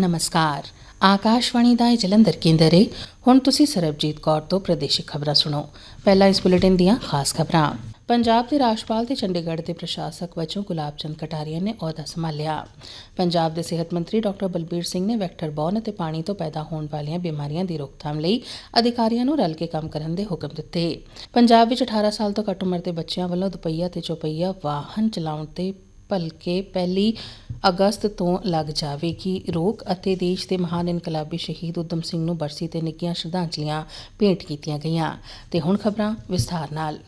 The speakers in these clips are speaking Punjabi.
ਨਮਸਕਾਰ ਆਕਾਸ਼ਵਾਣੀ ਦਾ ਜਲੰਧਰ ਕੇਂਦਰ ਹੈ ਹੁਣ ਤੁਸੀਂ ਸਰਬਜੀਤ ਕੌਰ ਤੋਂ ਪ੍ਰਦੇਸ਼ਿਕ ਖਬਰਾਂ ਸੁਣੋ ਪਹਿਲਾਂ ਇਸ ਬੁਲੇਟਿਨ ਦੀਆਂ ਖਾਸ ਖਬਰਾਂ ਪੰਜਾਬ ਦੇ ਰਾਜਪਾਲ ਤੇ ਚੰਡੀਗੜ੍ਹ ਦੇ ਪ੍ਰਸ਼ਾਸਕ ਵਜੋਂ ਗੁਲਾਬ ਚੰਦ ਕਟਾਰੀਆ ਨੇ ਅਹੁਦਾ ਸੰਭਾਲਿਆ ਪੰਜਾਬ ਦੇ ਸਿਹਤ ਮੰਤਰੀ ਡਾਕਟਰ ਬਲਬੀਰ ਸਿੰਘ ਨੇ ਵੈਕਟਰ ਬੌਰਨ ਅਤੇ ਪਾਣੀ ਤੋਂ ਪੈਦਾ ਹੋਣ ਵਾਲੀਆਂ ਬਿਮਾਰੀਆਂ ਦੀ ਰੋਕਥਾਮ ਲਈ ਅਧਿਕਾਰੀਆਂ ਨੂੰ ਰਲ ਕੇ ਕੰਮ ਕਰਨ ਦੇ ਹੁਕਮ ਦਿੱਤੇ ਪੰਜਾਬ ਵਿੱਚ 18 ਸਾਲ ਤੋਂ ਘੱਟ ਉਮਰ ਦੇ ਬੱਚਿਆਂ ਵੱਲੋਂ ਦੁਪਹੀਆ ਤੇ ਚੌਪਹੀਆ ਵਾਹਨ ਚਲਾਉਣ ਤੇ ਭਲਕੇ ਪਹਿਲੀ ਅਗਸਤ ਤੋਂ ਲੱਗ ਜਾਵੇਗੀ। ਰੋਕ ਅਤੇ ਦੇਸ਼ ਦੇ ਮਹਾਨ ਇਨਕਲਾਬੀ ਸ਼ਹੀਦ ਉਦਮ ਸਿੰਘ ਨੂੰ ਬਰਸੀ ਤੇ ਨਿੱਘੀਆਂ ਸ਼ਰਧਾਂਜਲੀਆਂ ਭੇਂਟ ਕੀਤੀਆਂ ਗਈਆਂ। ਤੇ ਹੁਣ ਖਬਰਾਂ ਵਿਸਥਾਰ ਨਾਲ।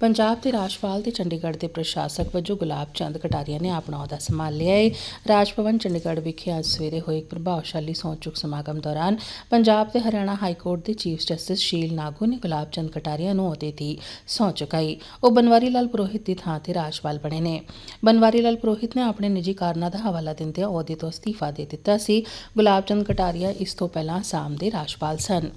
ਪੰਜਾਬ ਦੇ ਰਾਜਪਾਲ ਤੇ ਚੰਡੀਗੜ੍ਹ ਦੇ ਪ੍ਰਸ਼ਾਸਕ ਵਜੋਂ ਗੁਲਾਬ ਚੰਦ ਕਟਾਰੀਆ ਨੇ ਆਪਣਾ ਅਹੁਦਾ ਸੰਭਾਲ ਲਿਆ ਹੈ ਰਾਜ ਭਵਨ ਚੰਡੀਗੜ੍ਹ ਵਿਖੇ ਅੱਜ ਸਵੇਰੇ ਹੋਏ ਇੱਕ ਪ੍ਰਭਾਵਸ਼ਾਲੀ ਸਹੁੰ ਚੁੱਕ ਸਮਾਗਮ ਦੌਰਾਨ ਪੰਜਾਬ ਤੇ ਹਰਿਆਣਾ ਹਾਈ ਕੋਰਟ ਦੇ ਚੀਫ ਜਸਟਿਸ ਸ਼ੀਲ ਨਾਗੂ ਨੇ ਗੁਲਾਬ ਚੰਦ ਕਟਾਰੀਆ ਨੂੰ ਅਹੁਦੇ ਦੀ ਸਹੁੰ ਚੁਕਾਈ ਉਹ ਬਨਵਾਰੀ ਲਾਲ ਪੁਰੋਹਿਤ ਦੀ ਥਾਂ ਤੇ ਰਾਜਪਾਲ ਬਣੇ ਨੇ। ਬਨਵਾਰੀ ਲਾਲ ਪੁਰੋਹਿਤ ਨੇ ਆਪਣੇ ਨਿੱਜੀ ਕਾਰਨਾਂ ਦਾ ਹਵਾਲਾ ਦਿੰਦਿਆਂ ਅਹੁਦੇ ਤੋਂ ਅਸਤੀਫਾ ਦੇ ਦਿੱਤਾ ਸੀ। ਗੁਲਾਬ ਚੰਦ ਕਟਾਰੀਆ ਇਸ ਤੋਂ ਪਹਿਲਾਂ ਆਸਾਮ ਦੇ ਰਾਜਪਾਲ ਸਨ।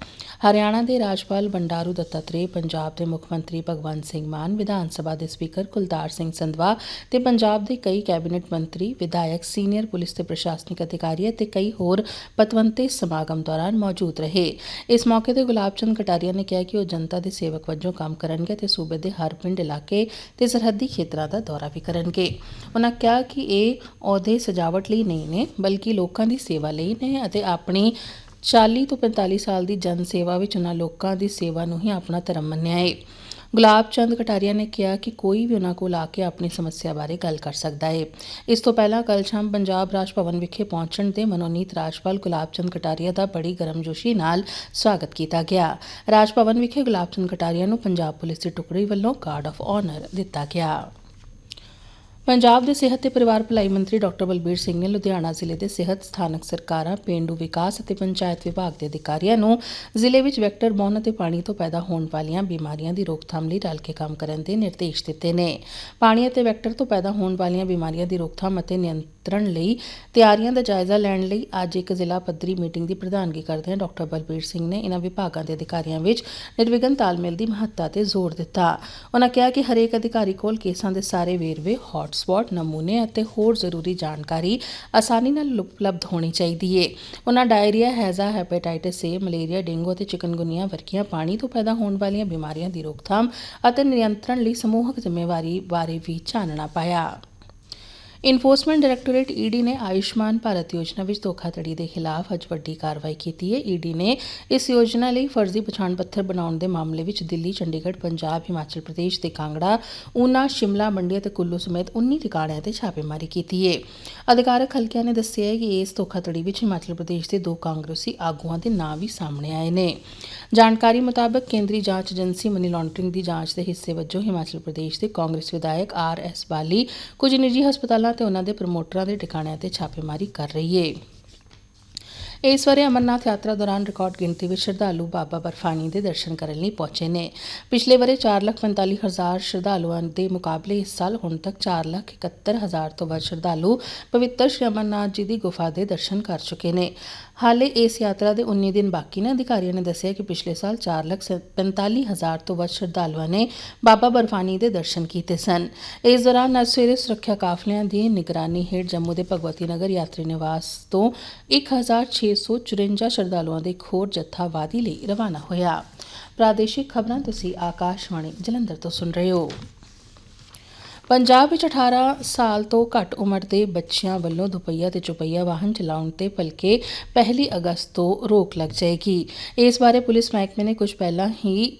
ਹਰਿਆਣਾ ਦੇ ਰਾਜਪਾਲ ਬੰਡਾਰੂ ਦੱਤਾਤਰੇ ਪੰਜਾਬ ਦੇ ਮੁੱਖ ਮੰਤਰੀ ਭਗਵੰਤ ਸਿੰਘ ਮਾਨ ਵਿਧਾਨ ਸਭਾ ਦੇ ਸਪੀਕਰ ਕੁਲਤਾਰ ਸਿੰਘ ਸੰਧਵਾ ਤੇ ਪੰਜਾਬ ਦੇ ਕਈ ਕੈਬਨਿਟ ਮੰਤਰੀ, ਵਿਧਾਇਕ, ਸੀਨੀਅਰ ਪੁਲਿਸ ਤੇ ਪ੍ਰਸ਼ਾਸਨਿਕ ਅਧਿਕਾਰੀ ਅਤੇ ਕਈ ਹੋਰ ਪਤਵੰਤੇ ਸਮਾਗਮ ਦੌਰਾਨ ਮੌਜੂਦ ਰਹੇ। ਇਸ ਮੌਕੇ ਤੇ ਗੁਲਾਬ ਚੰਦ ਕਟਾਰੀਆ ਨੇ ਕਿਹਾ ਕਿ ਉਹ ਜਨਤਾ ਦੇ ਸੇਵਕ ਵਜੋਂ ਕੰਮ ਕਰਨਗੇ ਤੇ ਸੂਬੇ ਦੇ ਹਰ ਪਿੰਡ, ਇਲਾਕੇ ਤੇ ਸਰਹੱਦੀ ਖੇਤਰਾਂ ਦਾ ਦੌਰਾ ਵੀ ਕਰਨਗੇ। ਉਹਨਾਂ ਕਿਹਾ ਕਿ ਇਹ ਅਹੁਦੇ ਸਜਾਵਟ ਲਈ ਨਹੀਂ ਨੇ, ਬਲਕਿ ਲੋਕਾਂ ਦੀ ਸੇਵਾ ਲਈ ਨੇ ਅਤੇ ਆਪਣੀ 40 ਤੋਂ 45 ਸਾਲ ਦੀ ਜਨ ਸੇਵਾ ਵਿੱਚ ਉਹਨਾਂ ਲੋਕਾਂ ਦੀ ਸੇਵਾ ਨੂੰ ਹੀ ਆਪਣਾ ਧਰਮ ਮੰਨਿਆ ਹੈ ਗੁਲਾਬ ਚੰਦ ਕਟਾਰੀਆ ਨੇ ਕਿਹਾ ਕਿ ਕੋਈ ਵੀ ਉਹਨਾਂ ਕੋਲ ਆ ਕੇ ਆਪਣੀ ਸਮੱਸਿਆ ਬਾਰੇ ਗੱਲ ਕਰ ਸਕਦਾ ਹੈ ਇਸ ਤੋਂ ਪਹਿਲਾਂ ਕੱਲ ਸ਼ਾਮ ਪੰਜਾਬ ਰਾਜ ਭਵਨ ਵਿਖੇ ਪਹੁੰਚਣ ਤੇ ਮਨੋਨੀਤ ਰਾਜਪਾਲ ਗੁਲਾਬ ਚੰਦ ਕਟਾਰੀਆ ਦਾ ਬੜੀ ਗਰਮਜੋਸ਼ੀ ਨਾਲ ਸਵਾਗਤ ਕੀਤਾ ਗਿਆ। ਰਾਜ ਭਵਨ ਵਿਖੇ ਗੁਲਾਬ ਚੰਦ ਕਟਾਰੀਆ ਨੂੰ ਪੰਜਾਬ ਪੁਲਿਸ ਦੀ ਟੁਕੜੀ ਵੱਲੋਂ ਗਾਰਡ ਆਫ ਆਨਰ ਦਿੱਤਾ ਗਿਆ। ਪੰਜਾਬ ਦੇ ਸਿਹਤ ਤੇ ਪਰਿਵਾਰ ਭਲਾਈ ਮੰਤਰੀ ਡਾਕਟਰ ਬਲਬੀਰ ਸਿੰਘ ਨੇ ਲੁਧਿਆਣਾ ਜ਼ਿਲ੍ਹੇ ਦੇ ਸਿਹਤ ਸਥਾਨਕ ਸਰਕਾਰਾਂ, ਪੇਂਡੂ ਵਿਕਾਸ ਅਤੇ ਪੰਚਾਇਤ ਵਿਭਾਗ ਦੇ ਅਧਿਕਾਰੀਆਂ ਨੂੰ ਜ਼ਿਲ੍ਹੇ ਵਿੱਚ ਵੈਕਟਰ ਬੌਨ ਅਤੇ ਪਾਣੀ ਤੋਂ ਪੈਦਾ ਹੋਣ ਵਾਲੀਆਂ ਬਿਮਾਰੀਆਂ ਦੀ ਰੋਕਥਾਮ ਲਈ ਰਲ ਕੇ ਕੰਮ ਕਰਨ ਦੇ ਨਿਰਦੇਸ਼ ਦਿੱਤੇ ਨੇ। ਪਾਣੀ ਅਤੇ ਵੈਕਟਰ ਤੋਂ ਪੈਦਾ ਹੋਣ ਵਾਲੀਆਂ ਬਿਮਾਰੀਆਂ ਦੀ ਰੋਕਥਾਮ ਅਤੇ ਨਿਯੰਤਰਣ ਲਈ ਤਿਆਰੀਆਂ ਦਾ ਜਾਇਜ਼ਾ ਲੈਣ ਲਈ ਅੱਜ ਇੱਕ ਜ਼ਿਲ੍ਹਾ ਪੱਧਰੀ ਮੀਟਿੰਗ ਦੀ ਪ੍ਰਧਾਨਗੀ ਕਰਦਿਆਂ ਡਾਕਟਰ ਬਲਬੀਰ ਸਿੰਘ ਨੇ ਇਹਨਾਂ ਵਿਭਾਗਾਂ ਦੇ ਅਧਿਕਾਰੀਆਂ ਵਿੱਚ ਨਿਰਵਿਘਨ ਤਾਲਮੇਲ ਦੀ ਮਹੱਤਤਾ ਤੇ ਜ਼ੋਰ ਦਿੱਤਾ। ਉਹਨਾਂ ਕਿਹਾ ਕਿ ਹਰੇਕ ਅਧਿਕਾਰੀ ਕੋਲ ਕੇਸਾਂ ਦੇ ਸਾਰੇ ਵੇਰਵੇ ਹੌਟਸਪੌਟ ਨਮੂਨੇ ਅਤੇ ਹੋਰ ਜ਼ਰੂਰੀ ਜਾਣਕਾਰੀ ਆਸਾਨੀ ਨਾਲ ਉਪਲਬਧ ਹੋਣੀ ਚਾਹੀਦੀ ਏ। ਉਹਨਾਂ ਡਾਇਰੀਆ, ਹੈਜ਼ਾ, ਹੈਪੇਟਾਈਟਿਸ ਏ, ਮਲੇਰੀਆ, ਡੇਂਗੂ ਅਤੇ ਚਿਕਨਗੁਨੀਆ ਵਰਗੀਆਂ ਪਾਣੀ ਤੋਂ ਪੈਦਾ ਹੋਣ ਵਾਲੀਆਂ ਬਿਮਾਰੀਆਂ ਦੀ ਰੋਕਥਾਮ ਅਤੇ ਨਿਯੰਤਰਣ ਲਈ ਸਮੂਹਕ ਜ਼ਿੰਮੇਵਾਰੀ ਬਾਰੇ ਵੀ ਚਾਨਣਾ ਪਾਇਆ। ਇਨਫੋਰਸਮੈਂਟ ਡਾਇਰੈਕਟੋਰੇਟ ਈਡੀ ਨੇ ਆਯੁਸ਼ਮਾਨ ਭਾਰਤ ਯੋਜਨਾ ਵਿੱਚ ਧੋਖਾਧੜੀ ਦੇ ਖਿਲਾਫ ਅੱਜ ਵੱਡੀ ਕਾਰਵਾਈ ਕੀਤੀ ਹੈ। ਈਡੀ ਨੇ ਇਸ ਯੋਜਨਾ ਲਈ ਫਰਜ਼ੀ ਪਛਾਣ ਪੱਤਰ ਬਣਾਉਣ ਦੇ ਮਾਮਲੇ ਵਿੱਚ ਦਿੱਲੀ, ਚੰਡੀਗੜ੍ਹ, ਪੰਜਾਬ, ਹਿਮਾਚਲ ਪ੍ਰਦੇਸ਼ ਤੇ ਕਾਂਗੜਾ, ਊਨਾ, ਸ਼ਿਮਲਾ, ਮੰਡੀ ਅਤੇ ਕੁੱਲੂ ਸਮੇਤ 19 ਟਿਕਾਣਿਆਂ ਤੇ ਛਾਪੇਮਾਰੀ ਕੀਤੀ ਹੈ। ਅਧਿਕਾਰਕ ਹਲਕਿਆਂ ਨੇ ਦੱਸਿਆ ਹੈ ਕਿ ਇਸ ਧੋਖਾਧੜੀ ਵਿੱਚ ਹਿਮਾਚਲ ਪ੍ਰਦੇਸ਼ ਦੇ ਦੋ ਕਾਂਗਰਸੀ ਆਗੂਆਂ ਦੇ ਨਾਂ ਵੀ ਸਾਹਮਣੇ ਆਏ ਨੇ। ਜਾਣਕਾਰੀ ਮੁਤਾਬਕ ਕੇਂਦਰੀ ਜਾਂਚ ਏਜੰਸੀ ਮਨੀ ਲਾਂਡਰਿੰਗ ਦੀ ਜਾਂਚ ਦੇ ਹਿੱਸੇ ਵਜੋਂ ਹਿਮਾਚਲ ਪ੍ਰਦੇਸ਼ ਦੇ ਕਾਂਗਰਸ ਵਿਧਾਇਕ ਆਰ ਐਸ ਬਾਲੀ ਕੁਝ ਨਿੱਜੀ ਹਸਪਤਾਲਾਂ ਤੇ ਉਹਨਾਂ ਦੇ ਪ੍ਰਮੋਟਰਾਂ ਦੇ ਟਿਕਾਣਿਆਂ ਤੇ ਛਾਪੇਮਾਰੀ ਕਰ ਰਹੀ ਹੈ ਇਸ ਵਾਰੇ ਅਮਰਨਾਥ ਯਾਤਰਾ ਦੌਰਾਨ ਰਿਕਾਰਡ ਗਿਣਤੀ ਵਿੱਚ ਸ਼ਰਧਾਲੂ ਬਾਬਾ ਬਰਫਾਨੀ ਦੇ ਦਰਸ਼ਨ ਕਰਨ ਲਈ ਪਹੁੰਚੇ ਨੇ। ਪਿਛਲੇ ਵਾਰੇ 4,45,000 ਸ਼ਰਧਾਲੂਆਂ ਦੇ ਮੁਕਾਬਲੇ ਇਸ ਸਾਲ ਹੁਣ ਤੱਕ 4,71,000 ਤੋਂ ਵੱਧ ਸ਼ਰਧਾਲੂ ਪਵਿੱਤਰ ਸ਼੍ਰੀ ਅਮਰਨਾਥ ਜੀ ਦੀ ਗੁਫਾ ਦੇ ਦਰਸ਼ਨ ਕਰ ਚੁੱਕੇ ਨੇ। ਹਾਲੇ ਇਸ ਯਾਤਰਾ ਦੇ 19 ਦਿਨ ਬਾਕੀ ਨੇ। ਅਧਿਕਾਰੀਆਂ ਨੇ ਦੱਸਿਆ ਕਿ ਪਿਛਲੇ ਸਾਲ 4,45,000 ਤੋਂ ਵੱਧ ਸ਼ਰਧਾਲੂਆਂ ਨੇ ਬਾਬਾ ਬਰਫਾਨੀ ਦੇ ਦਰਸ਼ਨ ਕੀਤੇ ਸਨ। ਇਸ ਦੌਰਾਨ ਅੱਜ ਸਵੇਰੇ ਸੁਰੱਖਿਆ ਕਾਫਲਿਆਂ ਦੀ ਨਿਗਰਾਨੀ ਹੇਠ ਜੰਮੂ ਦੇ ਭਗਵਤੀ ਨਗਰ ਯਾਤਰੀ ਨਿਵਾਸ ਤੋਂ 1654 ਸ਼ਰਧਾਲੂਆਂ ਦੇ ਇੱਕ ਹੋਰ ਜੱਥਾ ਵਾਦੀ ਲਈ ਰਵਾਨਾ ਹੋਇਆ। ਪ੍ਰਾਦੇਸ਼ਿਕ ਖਬਰਾਂ ਤੁਸੀਂ ਆਕਾਸ਼ਵਾਣੀ ਜਲੰਧਰ ਤੋਂ ਸੁਣ ਰਹੇ ਹੋ। ਪੰਜਾਬ ਵਿੱਚ 18 ਸਾਲ ਤੋਂ ਘੱਟ ਉਮਰ ਦੇ ਬੱਚਿਆਂ ਵੱਲੋਂ ਦੁਪਹੀਆ ਤੇ ਚੁਪਹੀਆ ਵਾਹਨ ਚਲਾਉਣ ਤੇ ਭਲਕੇ ਪਹਿਲੀ ਅਗਸਤ ਤੋਂ ਰੋਕ ਲੱਗ ਜਾਏਗੀ। ਇਸ ਬਾਰੇ ਪੁਲਿਸ ਮਹਿਕਮੇ ਨੇ ਕੁਝ ਪਹਿਲਾਂ ਹੀ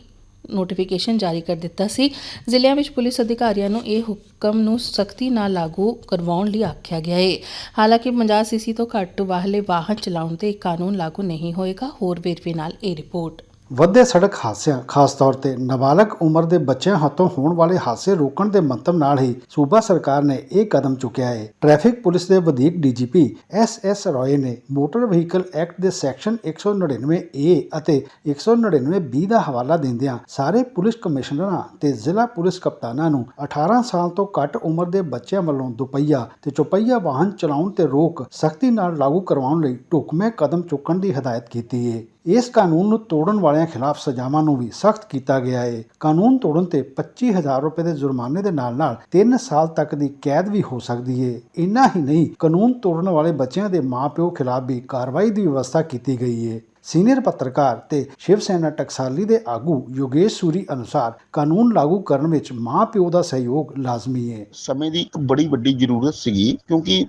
ਨੋਟੀਫਿਕੇਸ਼ਨ ਜਾਰੀ ਕਰ ਦਿੱਤਾ ਸੀ। ਜ਼ਿਲ੍ਹਿਆਂ ਵਿੱਚ ਪੁਲਿਸ ਅਧਿਕਾਰੀਆਂ ਨੂੰ ਇਹ ਹੁਕਮ ਨੂੰ ਸਖਤੀ ਨਾਲ ਲਾਗੂ ਕਰਵਾਉਣ ਲਈ ਆਖਿਆ ਗਿਆ ਹੈ ਹਾਲਾਂਕਿ 50 ਸੀਸੀ ਤੋਂ ਘੱਟ ਵਾਹਲੇ ਵਾਹਨ ਚਲਾਉਣ ਤੇ ਕਾਨੂੰਨ ਲਾਗੂ ਨਹੀਂ ਹੋਏਗਾ। ਹੋਰ ਵੇਰਵੇ ਨਾਲ ਇਹ ਰਿਪੋਰਟ। ਵੱਧਦੇ ਸੜਕ ਹਾਦਸਿਆਂ, ਖਾਸ ਤੌਰ ਤੇ ਨਾਬਾਲਗ ਉਮਰ ਦੇ ਬੱਚਿਆਂ ਹੱਥੋਂ ਹੋਣ ਵਾਲੇ ਹਾਦਸੇ ਰੋਕਣ ਦੇ ਮੰਤਵ ਨਾਲ ਹੀ ਸੂਬਾ ਸਰਕਾਰ ਨੇ ਇਹ ਕਦਮ ਚੁੱਕਿਆ ਹੈ। ਟ੍ਰੈਫਿਕ ਪੁਲਿਸ ਦੇ ਵਧੀਕ ਡੀਜੀਪੀ ਐਸ ਐਸ ਰੋਏ ਨੇ ਮੋਟਰ ਵਹੀਕਲ ਐਕਟ ਦੇ ਸੈਕਸ਼ਨ 199 ਏ ਅਤੇ 199 ਬੀ ਦਾ ਹਵਾਲਾ ਦਿੰਦਿਆਂ ਸਾਰੇ ਪੁਲਿਸ ਕਮਿਸ਼ਨਰਾਂ ਤੇ ਜ਼ਿਲ੍ਹਾ ਪੁਲਿਸ ਕਪਤਾਨਾਂ ਨੂੰ 18 ਸਾਲ ਤੋਂ ਘੱਟ ਉਮਰ ਦੇ ਬੱਚਿਆਂ ਵੱਲੋਂ ਦੁਪਹੀਆ ਤੇ ਚੁਪਹੀਆ ਵਾਹਨ ਚਲਾਉਣ ਤੇ ਰੋਕ ਸਖਤੀ ਨਾਲ ਲਾਗੂ ਕਰਵਾਉਣ ਲਈ ਢੁਕਵੇਂ ਕਦਮ ਚੁੱਕਣ ਦੀ ਹਦਾਇਤ ਕੀਤੀ ਹੈ। ਇਸ ਕਾਨੂੰਨ ਨੂੰ ਤੋੜਨ ਵਾਲਿਆਂ ਖਿਲਾਫ ਸਜ਼ਾਵਾਂ ਨੂੰ ਵੀ ਸਖਤ ਕੀਤਾ ਗਿਆ ਹੈ ਕਾਨੂੰਨ ਤੋੜਨ ਤੇ 25000 ਰੁਪਏ ਦੇ ਜੁਰਮਾਨੇ ਦੇ ਨਾਲ-ਨਾਲ 3 ਸਾਲ ਤੱਕ ਦੀ ਕੈਦ ਵੀ ਹੋ ਸਕਦੀ ਹੈ ਇੰਨਾ ਹੀ ਨਹੀਂ, ਕਾਨੂੰਨ ਤੋੜਨ ਵਾਲੇ ਬੱਚਿਆਂ ਦੇ ਮਾਪਿਓ ਖਿਲਾਫ ਵੀ ਕਾਰਵਾਈ ਦੀ ਵਿਵਸਥਾ ਕੀਤੀ ਗਈ ਹੈ ਸੀਨੀਅਰ ਪੱਤਰਕਾਰ ਤੇ ਸ਼ਿਵ ਸੈਨਾ ਟਕਸਾਲੀ ਦੇ ਆਗੂ ਯੋਗੇਸ਼ ਸੂਰੀ ਅਨੁਸਾਰ ਕਾਨੂੰਨ ਲਾਗੂ ਕਰਨ ਵਿੱਚ ਮਾਪਿਓ ਦਾ ਸਹਿਯੋਗ ਲਾਜ਼ਮੀ ਹੈ ਸਮੇਂ ਦੀ ਇੱਕ ਬੜੀ ਵੱਡੀ ਜ਼ਰੂਰਤ ਸੀਗੀ ਕਿਉਂਕਿ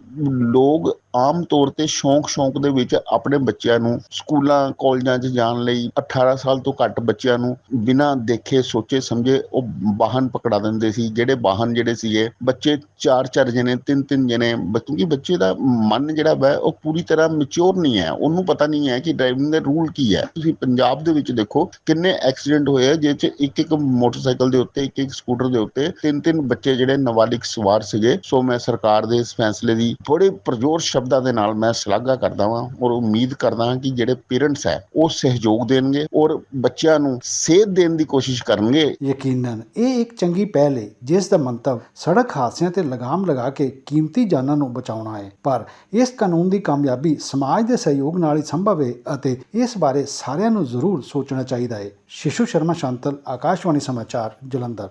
ਲੋਕ ਆਮ ਤੌਰ ਤੇ ਸ਼ੌਂਕ-ਸ਼ੌਂਕ ਦੇ ਵਿੱਚ ਆਪਣੇ ਬੱਚਿਆਂ ਨੂੰ ਸਕੂਲਾਂ, ਕਾਲਜਾਂ 'ਚ ਜਾਣ ਲਈ 18 ਸਾਲ ਤੋਂ ਘੱਟ ਬੱਚਿਆਂ ਨੂੰ ਬਿਨਾਂ ਦੇਖੇ, ਸੋਚੇ, ਸਮਝੇ ਉਹ ਵਾਹਨ ਪਕੜਾ ਦਿੰਦੇ ਸੀ। ਜਿਹੜੇ ਵਾਹਨ ਜਿਹੜੇ ਸੀਗੇ, ਬੱਚੇ ਚਾਰ ਚਾਰ ਜਣੇ, ਤਿੰਨ ਤਿੰਨ ਜਣੇ ਕਿਉਂਕਿ ਬੱਚੇ ਦਾ ਮਨ ਜਿਹੜਾ ਵਾ, ਉਹ ਪੂਰੀ ਤਰ੍ਹਾਂ ਮੈਚੁਰ ਨਹੀਂ ਹੈ। ਉਹਨੂੰ ਪਤਾ ਨਹੀਂ ਹੈ ਕਿ ਡਰਾਈਵਿੰਗ ਦੇ ਰੂਲ ਕੀ ਹੈ। ਤੁਸੀਂ ਪੰਜਾਬ ਦੇ ਵਿੱਚ ਦੇਖੋ, ਕਿੰਨੇ ਐਕਸੀਡੈਂਟ ਹੋਏ ਆ ਜਿਹ 'ਚ ਇੱਕ ਇੱਕ ਮੋਟਰਸਾਈਕਲ ਦੇ ਉੱਤੇ, ਇੱਕ ਇੱਕ ਸਕੂਟਰ ਦੇ ਉੱਤੇ ਤਿੰਨ ਤਿੰਨ ਬੱਚੇ ਜਿਹੜੇ ਨਾਬਾਲਿਗ ਸਵਾਰ ਸੀਗੇ। ਸੋ ਮੈਂ ਸਰਕਾਰ ਦੇ ਇਸ ਫੈਸਲੇ ਦੀ ਥੋੜੇ ਪ੍ਰਜੋਰ ਸ਼ਬਦ ਦੇ ਨਾਲ ਮੈਂ ਸ਼ਲਾਘਾ ਕਰਦਾ ਹਾਂ ਔਰ ਉਮੀਦ ਕਰਦਾ ਹਾਂ ਕਿ ਜਿਹੜੇ ਪੇਰੈਂਟਸ ਹੈ ਉਹ ਸਹਿਯੋਗ ਦੇਣਗੇ ਔਰ ਬੱਚਿਆਂ ਨੂੰ ਸੇਧ ਦੇਣ ਦੀ ਕੋਸ਼ਿਸ਼ ਕਰਨਗੇ। ਯਕੀਨਨ, ਇਹ ਇੱਕ ਚੰਗੀ ਪਹਿਲ ਹੈ ਜਿਸ ਦਾ ਮੰਤਵ ਸੜਕ ਹਾਦਸਿਆਂ ਤੇ ਲਗਾਮ ਲਗਾ ਕੇ ਕੀਮਤੀ ਜਾਨਾਂ ਨੂੰ ਬਚਾਉਣਾ ਹੈ ਪਰ ਇਸ ਕਾਨੂੰਨ ਦੀ ਕਾਮਯਾਬੀ ਸਮਾਜ ਦੇ ਸਹਿਯੋਗ ਨਾਲ ਹੀ ਸੰਭਵ ਹੈ ਅਤੇ ਇਸ ਬਾਰੇ ਸਾਰਿਆਂ ਨੂੰ ਜ਼ਰੂਰ ਸੋਚਣਾ ਚਾਹੀਦਾ ਹੈ ਸ਼ਿਸ਼ੂ ਸ਼ਰਮਾ ਸ਼ਾਂਤਲ, ਆਕਾਸ਼ਵਾਣੀ ਸਮਾਚਾਰ, ਜਲੰਧਰ।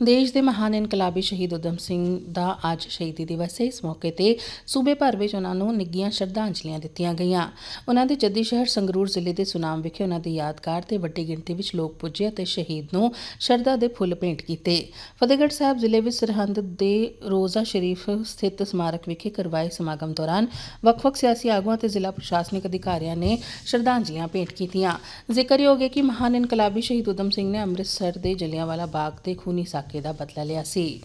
ਦੇਸ਼ ਦੇ ਮਹਾਨ ਇਨਕਲਾਬੀ ਸ਼ਹੀਦ ਉਦਮ ਸਿੰਘ ਦਾ ਅੱਜ ਸ਼ਹੀਦੀ ਦਿਵਸ ਹੈ। ਇਸ ਮੌਕੇ ਤੇ ਸੂਬੇ ਭਰ ਵਿੱਚ ਉਹਨਾਂ ਨੂੰ ਨਿੱਘੀਆਂ ਸ਼ਰਧਾਂਜਲੀਆਂ ਦਿੱਤੀਆਂ ਗਈਆਂ। ਉਹਨਾਂ ਦੇ ਜੱਦੀ ਸ਼ਹਿਰ ਸੰਗਰੂਰ ਜ਼ਿਲ੍ਹੇ ਦੇ ਸੁਨਾਮ ਵਿਖੇ ਉਹਨਾਂ ਦੀ ਯਾਦਗਾਰ ਤੇ ਵੱਡੀ ਗਿਣਤੀ ਵਿੱਚ ਲੋਕ ਪੁੱਜੇ ਅਤੇ ਸ਼ਹੀਦ ਨੂੰ ਸ਼ਰਧਾ ਦੇ ਫੁੱਲ ਭੇਂਟ ਕੀਤੇ। ਫਤਿਹਗੜ੍ਹ ਸਾਹਿਬ ਜ਼ਿਲ੍ਹੇ ਵਿੱਚ ਸਰਹੰਦ ਦੇ ਰੋਜ਼ਾ ਸ਼ਰੀਫ ਸਥਿਤ ਸਮਾਰਕ ਵਿਖੇ ਕਰਵਾਏ ਸਮਾਗਮ ਦੌਰਾਨ ਵੱਖ-ਵੱਖ ਸਿਆਸੀ ਆਗੂਆਂ ਤੇ ਜ਼ਿਲ੍ਹਾ ਪ੍ਰਸ਼ਾਸਨਿਕ ਅਧਿਕਾਰੀਆਂ ਨੇ ਸ਼ਰਧਾਂਜਲੀਆਂ ਭੇਂਟ ਕੀਤੀਆਂ। ਜ਼ਿਕਰਯੋਗ ਹੈ ਕਿ ਮਹਾਨ ਇਨਕਲਾਬੀ ਸ਼ਹੀਦ ਉਦਮ ਸਿੰਘ ਨੇ ਅੰਮ੍ਰਿਤਸਰ ਦੇ ਜਲਿਆਂਵਾਲਾ ਬਾਗ 'ਤੇ ਖੂਨੀ ਸਾਕੇ ਦਾ ਬਦਲਾ ਲਿਆ ਸੀ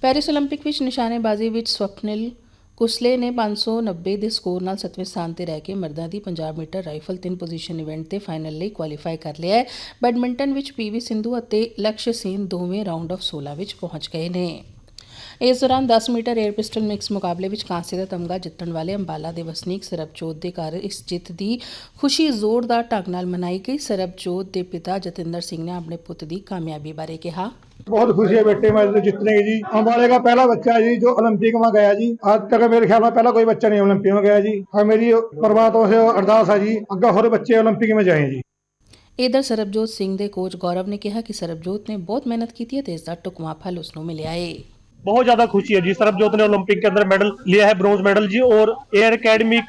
ਪੈਰਿਸ 올림픽 ਵਿੱਚ ਨਿਸ਼ਾਨੇਬਾਜ਼ੀ ਵਿੱਚ ਸਵਪਨਿਲ ਕੁਸਲੇ ਨੇ 590 ਦੇ ਸਕੋਰ ਨਾਲ 7ਵੇਂ ਸਥਾਨ ਤੇ ਰਹਿ ਕੇ ਮਰਦਾਂ ਦੀ 50 ਮੀਟਰ ਰਾਈਫਲ 3 ਪੋਜੀਸ਼ਨ ਇਵੈਂਟ ਤੇ ਫਾਈਨਲ ਲਈ ਕੁਆਲੀਫਾਈ ਕਰ ਲਿਆ ਹੈ ਬੈਡਮਿੰਟਨ ਵਿੱਚ ਪੀਵੀ ਸਿੰਧੂ ਅਤੇ ਲਕਸ਼ ਸੇਨ ਦੋਵੇਂ ਰਾਊਂਡ ਆਫ 16 ਵਿੱਚ ਪਹੁੰਚ ਗਏ ਨੇ ਇਸ ਦੌਰਾਨ 10 ਮੀਟਰ 에ਅਰ ਪਿਸਟਲ ਮਿਕਸ ਮੁਕਾਬਲੇ ਵਿੱਚ ਕਾਂਸੇ ਦਾ ਤਮਗਾ ਜਿੱਤਣ ਵਾਲੇ ਅੰਬਾਲਾ ਦੇ ਵਸਨੀਕ ਸਰਬਜੋਤ ਦੇ ਘਰ ਇਸ ਜਿੱਤ ਦੀ ਖੁਸ਼ੀ ਜ਼ੋਰਦਾਰ ਢੰਗ ਨਾਲ ਮਨਾਈ ਗਈ। ਸਰਬਜੋਤ ਦੇ ਪਿਤਾ ਜਤਿੰਦਰ ਸਿੰਘ ਨੇ ਆਪਣੇ ਪੁੱਤ ਦੀ ਕਾਮਯਾਬੀ ਬਾਰੇ ਕਿਹਾ। बहुत खुशी है बेटे मेरे जितने की जी अम्बाड़े का पहला बच्चा है जी जो ओलंपिक में गया जी आज तक मेरे ख्याल में पहला कोई बच्चा नहीं ओलंपिक में गया जी हाँ मेरी परमात्मा से अरदास है जी अगर हर बच्चे ओलंपिक में जाए जी ਇਧਰ ਸਰਬਜੋਤ ਸਿੰਘ ਦੇ ਕੋਚ ਗੌਰਵ ਨੇ ਕਿਹਾ ਕਿ ਸਰਬਜੋਤ ਨੇ ਬਹੁਤ ਮਿਹਨਤ ਕੀਤੀ ਹੈ ਤੇ ਇਸ ਦਾ ਟੁਕਮਾ ਫਲ ਉਸ ਨੂੰ ਮਿਲਿਆ ਏ। बहुत ज़्यादा खुशी है जी सरबजोत ने ओलंपिक के अंदर मेडल लिया है ब्रॉन्ज मेडल जी, और एयर अकेडमी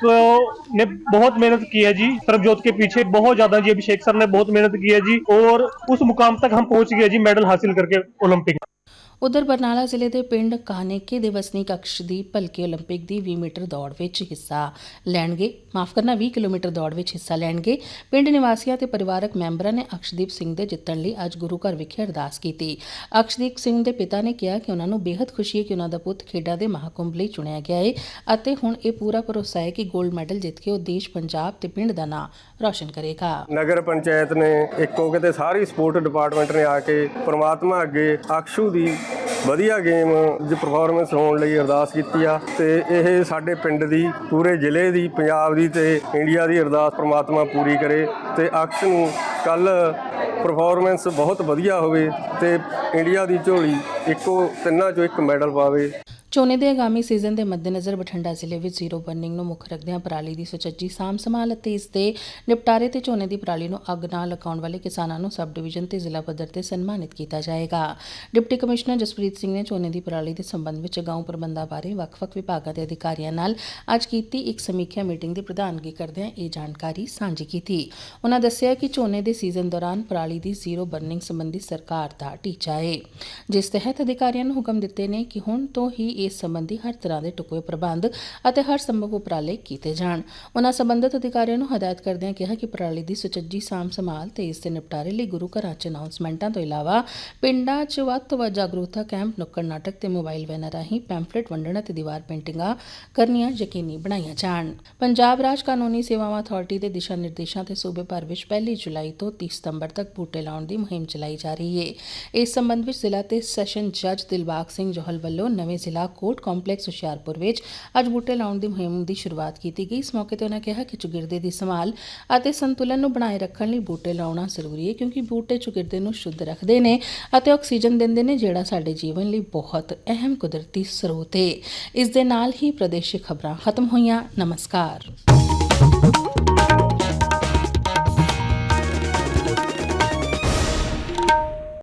ने बहुत मेहनत की है जी सरबजोत के पीछे बहुत ज़्यादा जी, अभिषेक सर ने बहुत मेहनत की है जी, और उस मुकाम तक हम पहुँच गए जी मेडल हासिल करके ओलंपिक। ਉਧਰ ਬਰਨਾਲਾ ਜ਼ਿਲ੍ਹੇ ਦੇ ਪਿੰਡ ਕਾਹਨੇਕੇ ਦੇ ਵਸਨੀਕ ਅਕਸ਼ਦੀਪ ਭਲਕੇ 올림픽 ਦੀ 20 ਮੀਟਰ ਦੌੜ ਵਿੱਚ ਹਿੱਸਾ ਲੈਣਗੇ। ਮਾਫ ਕਰਨਾ 20 ਕਿਲੋਮੀਟਰ ਦੌੜ ਵਿੱਚ ਹਿੱਸਾ ਲੈਣਗੇ। ਪਿੰਡ ਨਿਵਾਸੀਆਂ ਤੇ ਪਰਿਵਾਰਕ ਮੈਂਬਰਾਂ ਨੇ ਅਕਸ਼ਦੀਪ ਸਿੰਘ ਦੇ ਜਿੱਤਣ ਲਈ ਅੱਜ ਗੁਰੂ ਘਰ ਵਿਖੇ ਅਰਦਾਸ ਕੀਤੀ। ਅਕਸ਼ਦੀਪ ਸਿੰਘ ਦੇ ਪਿਤਾ ਨੇ ਕਿਹਾ ਕਿ ਉਹਨਾਂ ਨੂੰ ਬੇहद ਖੁਸ਼ੀ ਹੈ ਕਿ ਉਹਨਾਂ ਦਾ ਪੁੱਤ ਖੇਡਾਂ ਦੇ ਮਹਾਕੁੰਭ ਲਈ ਚੁਣਿਆ ਗਿਆ ਹੈ ਅਤੇ ਹੁਣ ਇਹ ਪੂਰਾ ਭਰੋਸਾ ਹੈ ਕਿ 골ਡ ਮੈਡਲ ਜਿੱਤ ਕੇ ਉਹ ਦੇਸ਼, ਪੰਜਾਬ ਤੇ ਪਿੰਡ ਦਾ ਨਾਂ ਰੋਸ਼ਨ ਕਰੇਗਾ। ਨਗਰ ਪੰਚਾਇਤ ਨੇ ਇੱਕੋ ਕਿਤੇ ਸਾਰੀ ਸਪੋਰਟ ਡਿਪਾਰਟਮੈਂਟ ਨੇ ਆ ਕੇ ਪ੍ਰਮਾਤਮਾ ਅੱਗੇ ਅਕਸ਼ੂ ਦੀ ਵਧੀਆ ਗੇਮ ਦੀ ਪਰਫਾਰਮੈਂਸ ਹੋਣ ਲਈ ਅਰਦਾਸ ਕੀਤੀ ਆ ਤੇ ਇਹ ਸਾਡੇ ਪਿੰਡ ਦੀ, ਪੂਰੇ ਜ਼ਿਲ੍ਹੇ ਦੀ, ਪੰਜਾਬ ਦੀ ਤੇ ਇੰਡੀਆ ਦੀ ਅਰਦਾਸ ਪ੍ਰਮਾਤਮਾ ਪੂਰੀ ਕਰੇ ਤੇ ਅਕਸ਼ ਨੂੰ ਕੱਲ ਪਰਫਾਰਮੈਂਸ ਬਹੁਤ ਵਧੀਆ ਹੋਵੇ ਤੇ ਇੰਡੀਆ ਦੀ ਝੋਲੀ ਇੱਕੋ ਤਿੰਨਾਂ ਚੋਂ ਇੱਕ ਮੈਡਲ ਪਾਵੇ। ਝੋਨੇ ਦੇ ਆਗਾਮੀ ਸੀਜ਼ਨ ਦੇ ਮੱਦੇਨਜ਼ਰ ਬਠਿੰਡਾ ਜ਼ਿਲ੍ਹੇ ਵਿੱਚ ਜ਼ੀਰੋ ਬਰਨਿੰਗ ਨੂੰ ਮੁੱਖ ਰੱਖਦਿਆਂ ਪਰਾਲੀ ਦੀ ਸੁਚੱਜੀ ਸਾਂਭ ਸੰਭਾਲ ਅਤੇ ਇਸ ਦੇ ਨਿਪਟਾਰੇ ਤੇ ਝੋਨੇ ਦੀ ਪਰਾਲੀ ਨੂੰ ਅੱਗ ਨਾ ਲਗਾਉਣ ਵਾਲੇ ਕਿਸਾਨਾਂ ਨੂੰ ਸਬ ਡਿਵੀਜ਼ਨ ਤੇ ਜ਼ਿਲ੍ਹਾ ਪੱਧਰ ਤੇ ਸਨਮਾਨਿਤ ਕੀਤਾ ਜਾਏਗਾ। ਡਿਪਟੀ ਕਮਿਸ਼ਨਰ ਜਸਪ੍ਰੀਤ ਸਿੰਘ ਨੇ ਝੋਨੇ ਦੀ ਪਰਾਲੀ ਦੇ ਸੰਬੰਧ ਵਿੱਚ ਗਾਉਂ ਪ੍ਰਬੰਧਾਂ ਬਾਰੇ ਵੱਖ-ਵੱਖ ਵਿਭਾਗਾਂ ਦੇ ਅਧਿਕਾਰੀਆਂ ਨਾਲ ਅੱਜ ਕੀਤੀ ਇੱਕ ਸਮੀਖਿਆ ਮੀਟਿੰਗ ਦੀ ਪ੍ਰਧਾਨਗੀ ਕਰਦਿਆਂ ਇਹ ਜਾਣਕਾਰੀ ਸਾਂਝੀ ਕੀਤੀ। ਉਹਨਾਂ ਦੱਸਿਆ ਕਿ ਝੋਨੇ ਦੇ ਸੀਜ਼ਨ ਦੌਰਾਨ ਪਰਾਲੀ ਦੀ ਜ਼ੀਰੋ ਬਰਨਿੰਗ ਸੰਬੰਧੀ ਸਰਕਾਰ ਦਾ ਟੀਚਾ ਹੈ ਜਿਸ ਤਹਿਤ ਅਧਿਕਾਰੀਆਂ ਨੂੰ ਹੁਕਮ ਦਿੱਤੇ ਨੇ ਕਿ ਹੁਣ ਤੋਂ ਹੀ ਇਸ ਸੰਬੰਧੀ ਹਰ ਤਰ੍ਹਾਂ ਦੇ ਟੁਕਵੇ ਪ੍ਰਬੰਧ ਅਤੇ ਹਰ ਸੰਭਵ ਉਪਰਾਲੇ ਕੀਤੇ ਜਾਣ। ਉਹਨਾਂ ਸੰਬੰਧਿਤ ਅਧਿਕਾਰੀਆਂ ਨੂੰ ਹਦਾਇਤ ਕਰਦਿਆਂ ਕਿਹਾ ਕਿ ਪਰਾਲੀ ਦੀ ਸੁਚੱਜੀ ਸਾਂਭ ਸੰਭਾਲ ਤੇ ਇਸ ਦੇ ਨਿਪਟਾਰੇ ਲਈ ਗੁਰੂ ਘਰਾਂ 'ਚ ਅਨਾਉਂਸਮੈਂਟਾਂ ਤੋਂ ਇਲਾਵਾ ਪਿੰਡਾਂ 'ਚ ਵੱਧ ਤੋਂ ਵੱਧ ਜਾਗਰੂਕਤਾ ਕੈਂਪ ਨੁੱਕੜ ਨਾਟਕ ਤੇ ਮੋਬਾਈਲ ਵੈਨਾਂ ਰਾਹੀਂ ਪੈਂਫਲੇਟ ਵੰਡਣ ਅਤੇ ਦੀਵਾਰ ਪੇਂਟਿੰਗਾਂ ਕਰਨੀਆਂ ਯਕੀਨੀ ਬਣਾਈਆਂ ਜਾਣ। ਪੰਜਾਬ ਰਾਜ ਕਾਨੂੰਨੀ ਸੇਵਾਵਾਂ ਅਥਾਰਟੀ ਦੇ ਦਿਸ਼ਾ ਨਿਰਦੇਸ਼ਾਂ ਤੇ ਸੂਬੇ ਭਰ ਵਿੱਚ 1 ਜੁਲਾਈ ਤੋਂ 30 ਸਤੰਬਰ ਤੱਕ ਬੂਟੇ ਲਾਉਣ ਦੀ ਮੁਹਿੰਮ ਚਲਾਈ ਜਾ ਰਹੀ ਹੈ ਇਸ ਸੰਬੰਧ ਵਿੱਚ ਜ਼ਿਲ੍ਹਾ ਤੇ ਸੈਸ਼ਨ ਜੱਜ ਦਿਲਬਾਗ ਸਿੰਘ ਜੋਹਲ ਵੱਲੋਂ ਨਵੇਂ ਜ਼ਿਲ੍ਹਾ ਕੋਰਟ ਕੰਪਲੈਕਸ ਹੁਸ਼ਿਆਰਪੁਰ ਵਿੱਚ ਅੱਜ ਬੂਟੇ ਲਾਉਣ ਦੀ ਮੁਹਿੰਮ ਦੀ ਸ਼ੁਰੂਆਤ ਕੀਤੀ ਗਈ। ਇਸ ਮੌਕੇ ਤੇ ਉਹਨਾਂ ਕਿਹਾ ਕਿ ਚੁਗਿਰਦੇ ਦੀ ਸੰਭਾਲ ਅਤੇ ਸੰਤੁਲਨ ਨੂੰ ਬਣਾਏ ਰੱਖਣ ਲਈ ਬੂਟੇ ਲਾਉਣਾ ਜ਼ਰੂਰੀ ਹੈ ਕਿਉਂਕਿ ਬੂਟੇ ਚੁਗਿਰਦੇ ਨੂੰ ਸ਼ੁੱਧ ਰੱਖਦੇ ਨੇ ਅਤੇ ਆਕਸੀਜਨ ਦਿੰਦੇ ਨੇ, ਜਿਹੜਾ ਸਾਡੇ ਜੀਵਨ ਲਈ ਬਹੁਤ ਅਹਿਮ ਕੁਦਰਤੀ ਸਰੋਤ ਹੈ ਇਸ ਦੇ ਨਾਲ ਹੀ ਪ੍ਰਦੇਸ਼ਿਕ ਖਬਰਾਂ ਖਤਮ ਹੋਈਆਂ। ਨਮਸਕਾਰ।